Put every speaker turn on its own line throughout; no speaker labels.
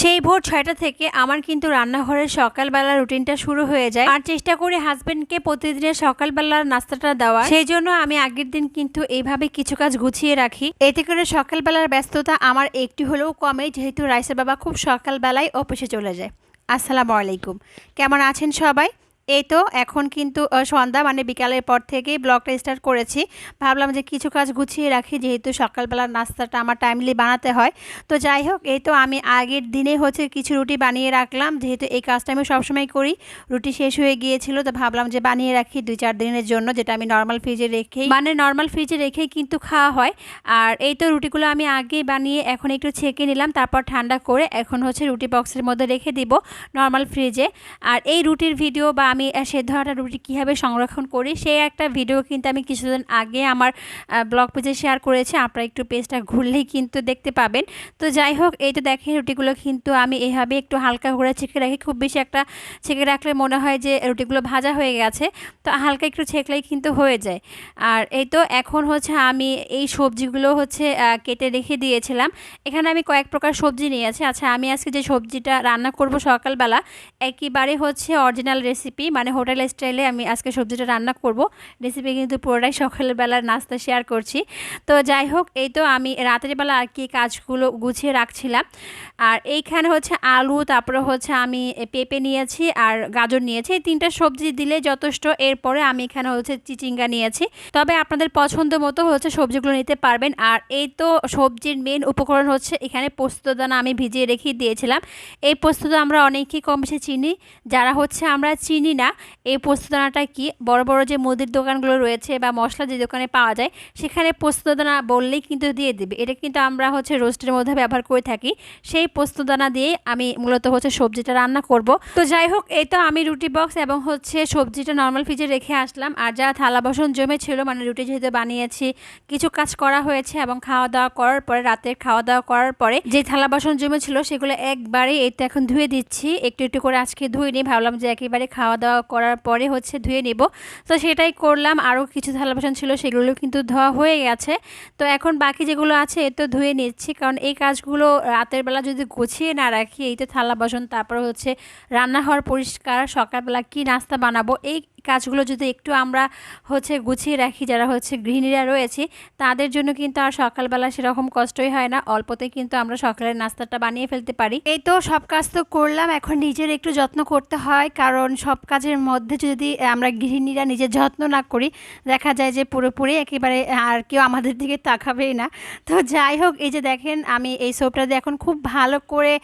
সেই ভোর ছয়টা থেকে আমার কিন্তু রান্নাঘরের সকালবেলা রুটিনটা শুরু হয়ে যায়। আর চেষ্টা করি হাজবেন্ডকে প্রতিদিনের সকালবেলার নাস্তাটা দেওয়া সেই জন্য আমি আগের দিন কিন্তু এইভাবে কিছু কাজ গুছিয়ে রাখি। এতে করে সকালবেলার ব্যস্ততা আমার একটু হলেও কমে, যেহেতু রাইসের বাবা খুব সকালবেলায় অফিসে চলে যায়। আসসালামু আলাইকুম। কেমন আছেন সবাই? এই তো এখন কিন্তু সন্ধ্যা মানে বিকালের পর থেকেই ব্লগটা স্টার্ট করেছি। ভাবলাম যে কিছু কাজ গুছিয়ে রাখি, যেহেতু সকালবেলার নাস্তাটা আমার টাইমলি বানাতে হয়। তো যাই হোক, এই তো আমি আগের দিনে হচ্ছে কিছু রুটি বানিয়ে রাখলাম, যেহেতু এই কাজটা আমি সবসময় করি। রুটি শেষ হয়ে গিয়েছিল, তো ভাবলাম যে বানিয়ে রাখি দুই চার দিনের জন্য, যেটা আমি নর্মাল ফ্রিজে রেখেই মানে নর্মাল ফ্রিজে রেখেই কিন্তু খাওয়া হয়। আর এই তো রুটিগুলো আমি আগেই বানিয়ে এখন একটু ছেঁকে নিলাম, তারপর ঠান্ডা করে এখন হচ্ছে রুটি বক্সের মধ্যে রেখে দিব নর্মাল ফ্রিজে আর এই রুটির ভিডিও বা আমি সেদ্ধ হওয়াটা রুটি কীভাবে সংরক্ষণ করি সেই একটা ভিডিও কিন্তু আমি কিছুদিন আগে আমার ব্লগ পেজে শেয়ার করেছি। আপনারা একটু পেজটা ঘুরলেই কিন্তু দেখতে পাবেন। তো যাই হোক, এই তো দেখেন রুটিগুলো কিন্তু আমি এভাবে একটু হালকা করে ছেঁকে রাখি। খুব বেশি একটা ছেঁকে রাখলে মনে হয় যে রুটিগুলো ভাজা হয়ে গেছে। তো হালকা একটু ছেঁকলেই কিন্তু হয়ে যায়। আর এই তো এখন হচ্ছে আমি এই সবজিগুলো হচ্ছে কেটে রেখে দিয়েছিলাম। এখানে আমি কয়েক প্রকার সবজি নিয়েছি। আচ্ছা আমি আজকে যে সবজিটা রান্না করব সকালবেলা, একেবারে হচ্ছে অরিজিনাল রেসিপি মানে হোটেল স্টাইলে আমি আজকে সবজিটা রান্না করব। রেসিপি কিন্তু পুরোটাই সকালবেলার নাস্তা শেয়ার করছি। তো যাই হোক, এই তো আমি রাতের বেলা আর কি কাজগুলো গুছিয়ে রাখছিলাম। আর এইখানে হচ্ছে আলু, তারপরে হচ্ছে আমি পেঁপে নিয়েছি আর গাজর নিয়েছি। এই তিনটা সবজি দিলে যথেষ্ট। এরপরে আমি এখানে হচ্ছে চিচিঙ্গা নিয়েছি। তবে আপনাদের পছন্দ মতো হচ্ছে সবজিগুলো নিতে পারবেন। আর এই তো সবজির মেন উপকরণ হচ্ছে এখানে পোস্তদানা আমি ভিজিয়ে রেখে দিয়েছিলাম। এই পোস্তটা আমরা অনেকেই কম বেশি চিনি। যারা হচ্ছে আমরা চিনি না, এই পোস্তদানাটা কি? বড় বড় যে মুদির দোকানগুলো রয়েছে বা মশলা যে দোকানে পাওয়া যায়, সেখানে পোস্তদানা বললেই কিন্তু দিয়ে দেবে। এটা কিন্তু আমরা হচ্ছে রোস্টের মধ্যে ব্যবহার করে থাকি। সেই পোস্তদানা দিয়ে আমি মূলত হচ্ছে সবজিটা রান্না করব। তো যাই হোক, এই তো আমি রুটি বক্স এবং হচ্ছে সবজিটা নর্মাল ফ্রিজে রেখে আসলাম। আর যা থালা বাসন জমে ছিল মানে রুটি যেহেতু বানিয়েছি, কিছু কাজ করা হয়েছে এবং খাওয়া দাওয়া করার পরে, রাতের খাওয়া দাওয়া করার পরে যে থালা বাসন জমে ছিল সেগুলো একবারে তো এখন ধুয়ে দিচ্ছি। একটু একটু করে আজকে ধুয়ে নিই। ভাবলাম যে একেবারে খাওয়া দাওয়া করার পরে হচ্ছে ধুয়ে নেব। তো সেটাই করলাম। আরও কিছু থালা বাসন ছিল সেগুলো কিন্তু ধোয়া হয়ে গেছে। তো এখন বাকি যেগুলো আছে এ তো ধুয়ে নিচ্ছি। কারণ এই কাজগুলো রাতের বেলা যদি গুছিয়ে না রাখি, এই তো থালা বাসন, তারপর হচ্ছে রান্নাঘর পরিষ্কার, সকালবেলা কি নাস্তা বানাবো, এই কাজগুলো যদি একটু আমরা হচ্ছে গুছিয়ে রাখি, যারা হচ্ছে গৃহিণীরা রয়েছে, তাদের জন্য কিন্তু আর সকালবেলা সেরকম কষ্টই হয় না। অল্পতে কিন্তু আমরা সকালের নাস্তাটা বানিয়ে ফেলতে পারি। এই তো সব কাজ তো করলাম। এখন নিজের একটু যত্ন করতে হয়। কারণ সব কাজের মধ্যে যদি আমরা গৃহিণীরা নিজের যত্ন না করি, দেখা যায় যে পুরোপুরি একেবারে আর কেউ আমাদের দিকে তাকাবেই না। তো যাই হোক, এই যে দেখেন, আমি এই সোপটা দিয়ে এখন খুব ভালো করে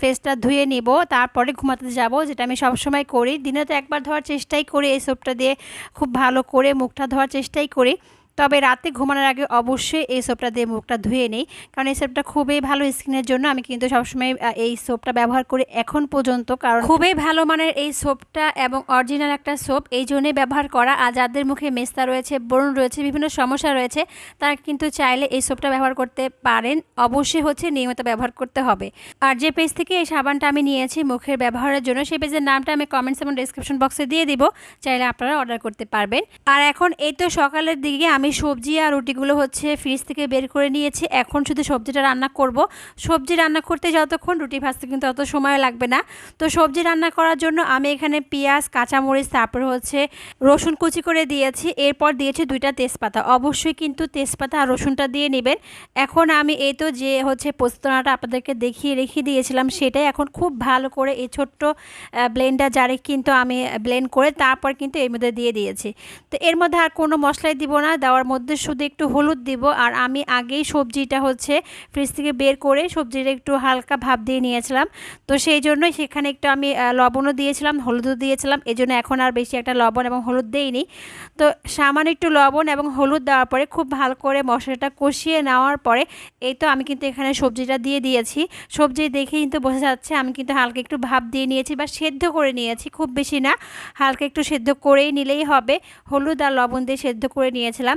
ফেসটা ধুয়ে নিব। তারপরে ঘুমাতে যাব, যেটা আমি সবসময় করি। দিনে তো একবার ধোয়ার চেষ্টাই করি। এই সোপটা দিয়ে খুব ভালো করে মুখটা ধোয়ার চেষ্টাই করি। তবে রাতে ঘুমানোর আগে অবশ্যই এই সোপটা দিয়ে মুখটা ধুয়ে নিই। কারণ এই সোপটা খুবই ভালো স্কিনের জন্য। আমি কিন্তু সবসময় এই সোপটা ব্যবহার করি এখন পর্যন্ত। কারণ খুবই ভালো মানের এই সোপটা এবং অরিজিনাল একটা সোপ এই জন্যই ব্যবহার করা। আর যাদের মুখে মেস্তা রয়েছে, ব্রণ রয়েছে, বিভিন্ন সমস্যা রয়েছে, তারা কিন্তু চাইলে এই সোপটা ব্যবহার করতে পারেন। অবশ্যই হচ্ছে নিয়মিত ব্যবহার করতে হবে। আর যে পেজ থেকে এই সাবানটা আমি নিয়েছি মুখের ব্যবহারের জন্য, সেই পেজের নামটা আমি কমেন্টস এবং ডিসক্রিপশন বক্সে দিয়ে দিব। চাইলে আপনারা অর্ডার করতে পারবেন। আর এখন এই তো সকালের দিকে আমি সবজি আর রুটিগুলো হচ্ছে ফ্রিজ থেকে বের করে নিয়েছি। এখন শুধু সবজিটা রান্না করব। সবজি রান্না করতে যতক্ষণ রুটি ভাজতে কিন্তু অত সময় লাগবে না। তো সবজি রান্না করার জন্য আমি এখানে পেঁয়াজ, কাঁচামরিচ, তারপর হচ্ছে রসুন কুচি করে দিয়েছি। এরপর দিয়েছি দুইটা তেজপাতা। অবশ্যই কিন্তু তেজপাতা আর রসুনটা দিয়ে নেবেন। এখন আমি এই তো যে হচ্ছে পোস্তনাটা আপনাদেরকে দেখিয়ে রেখে দিয়েছিলাম, সেটাই এখন খুব ভালো করে এই ছোট্ট ব্লেন্ডার জারে কিন্তু আমি ব্লেন্ড করে তারপর কিন্তু এর মধ্যে দিয়ে দিয়েছি। তো এর মধ্যে আর কোনো মশলাই দিব না। দেওয়ার মধ্যে শুধু একটু হলুদ দিব আর আমি আগেই সবজিটা হচ্ছে ফ্রিজ থেকে বের করে সবজিটা একটু হালকা ভাপ দিয়ে নিয়েছিলাম। তো সেই জন্যই সেখানে একটু আমি লবণও দিয়েছিলাম, হলুদও দিয়েছিলাম। এই জন্য এখন আর বেশি একটা লবণ এবং হলুদ দেইনি। তো সামান্য একটু লবণ এবং হলুদ দেওয়ার পরে খুব ভালো করে মশলাটা কষিয়ে নেওয়ার পরে এই তো আমি কিন্তু এখানে সবজিটা দিয়ে দিয়েছি। সবজি দেখে কিন্তু বোঝা যাচ্ছে আমি কিন্তু হালকা একটু ভাপ দিয়ে নিয়েছি বা সেদ্ধ করে নিয়েছি, খুব বেশি না। হালকা একটু সেদ্ধ করেই নিলেই হবে। হলুদ আর লবণ দিয়ে সেদ্ধ করে নিয়েছিলাম।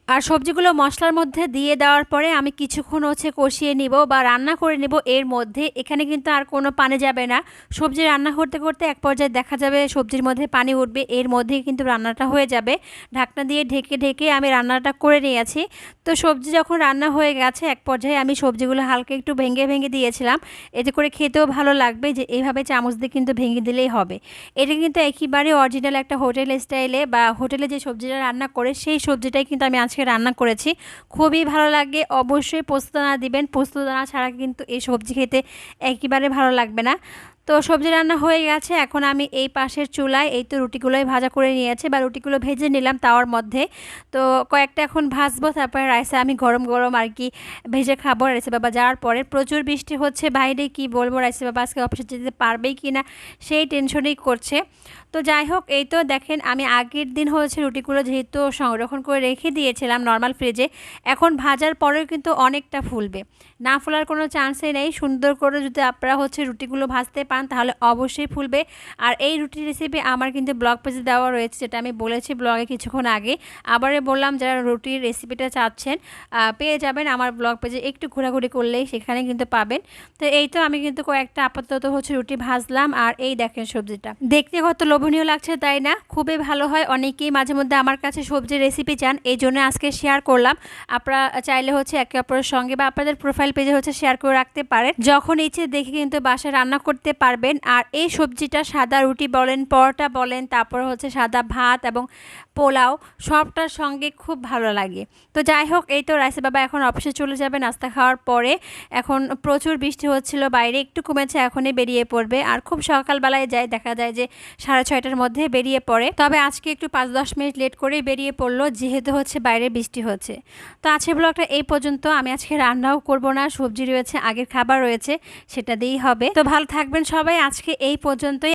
আর সবজিগুলো মশলার মধ্যে দিয়ে দেওয়ার পরে আমি কিছুক্ষণ হচ্ছে কষিয়ে নিব বা রান্না করে নিব এর মধ্যে। এখানে কিন্তু আর কোনো পানি যাবে না। সবজি রান্না করতে করতে এক পর্যায়ে দেখা যাবে সবজির মধ্যে পানি উঠবে, এর মধ্যেই কিন্তু রান্নাটা হয়ে যাবে। ঢাকনা দিয়ে ঢেকে ঢেকে আমি রান্নাটা করে নিয়েছি। তো সবজি যখন রান্না হয়ে গেছে, এক পর্যায়ে আমি সবজিগুলো হালকা একটু ভেঙে ভেঙে দিয়েছিলাম। এতে করে খেতেও ভালো লাগবে যে এইভাবে চামচ দিয়ে কিন্তু ভেঙে দিলেই হবে। এটা কিন্তু একেবারে অরিজিনাল একটা হোটেল স্টাইলে বা হোটেলে যে সবজিটা রান্না করে, সেই সবজিটাই কিন্তু আমি আজকে রান্না করেছি। খুবই ভালো লাগে। অবশ্যই পোস্তদানা দিবেন। পোস্তদানা ছাড়া কিন্তু এই সবজি খেতে একেবারে ভালো লাগবে না। তো সবজি রান্না হয়ে গেছে। এখন আমি এই পাশের চুলায় এই তো রুটিগুলোই ভাজা করে নিয়েছি বা রুটিগুলো ভেজে নিলাম তাওয়ার মধ্যে। তো কয়েকটা এখন ভাজবো, তারপরে রাইসে আমি গরম গরম আর কি ভেজে খাব রাইসে বাবা। যাওয়ার পরে প্রচুর বৃষ্টি হচ্ছে, বাইরে কি বলব রাইসে বাবা, আজকে অফিসে যেতে পারবেই কি না সেই টেনশনেই করছে। তো যাই হোক, এই তো দেখেন আমি আগের দিন হয়েছে রুটিগুলো যেহেতু সংরক্ষণ করে রেখে দিয়েছিলাম নর্মাল ফ্রিজে এখন ভাজার পরেও কিন্তু অনেকটা ফুলবে। না ফোলার কোনো চান্সই নেই। সুন্দর করে যদি আপনারা হচ্ছে রুটিগুলো ভাজতে পান, তাহলে অবশ্যই ফুলবে। আর এই রুটির রেসিপি আমার কিন্তু ব্লগ পেজে দেওয়া রয়েছে, যেটা আমি বলেছি ব্লগে কিছুক্ষণ আগে। আবারে বললাম, যারা রুটির রেসিপিটা চাচ্ছেন পেয়ে যাবেন আমার ব্লগ পেজে একটু ঘোরাঘুরি করলেই সেখানে কিন্তু পাবেন। তো এই তো আমি কিন্তু কয়েকটা আপাতত হচ্ছে রুটি ভাজলাম। আর এই দেখেন সবজিটা। দেখতে কত লোভনীয় লাগছে তাই না? খুবই ভালো হয়। অনেকেই মাঝে মধ্যে আমার কাছে সবজির রেসিপি চান, এই জন্য আজকে শেয়ার করলাম। আপনারা চাইলে হচ্ছে একে অপরের সঙ্গে বা আপনাদের প্রোফাইল পেজে হচ্ছে শেয়ার করে রাখতে পারেন। যখন ইচ্ছে দেখে কিন্তু বাসায় রান্না করতে পারবেন। আর এই সবজিটা সাদা রুটি বলেন, পরোটা বলেন, তারপর হচ্ছে সাদা ভাত এবং পোলাও সবটার সঙ্গে খুব ভালো লাগে। তো যাই হোক, এই তো রাইসে বাবা এখন অফিসে চলে যাবে নাস্তা খাওয়ার পরে। এখন প্রচুর বৃষ্টি হচ্ছিল বাইরে, একটু কমেছে, এখনই বেরিয়ে পড়বে। আর খুব সকালবেলায় যায় দেখা যায় যে সাড়ে ছয়টার মধ্যে বেরিয়ে পড়ে। তবে আজকে একটু পাঁচ দশ মিনিট লেট করেই বেরিয়ে পড়ল, যেহেতু হচ্ছে বাইরে বৃষ্টি হচ্ছে। তো আজকে ব্লগটা এই পর্যন্ত। আমি আজকে রান্নাও করব না, সবজি রয়েছে, আগের খাবার রয়েছে, সেটা দিয়েই হবে। তো ভালো থাকবেন সবাই, আজকে এই পর্যন্তই।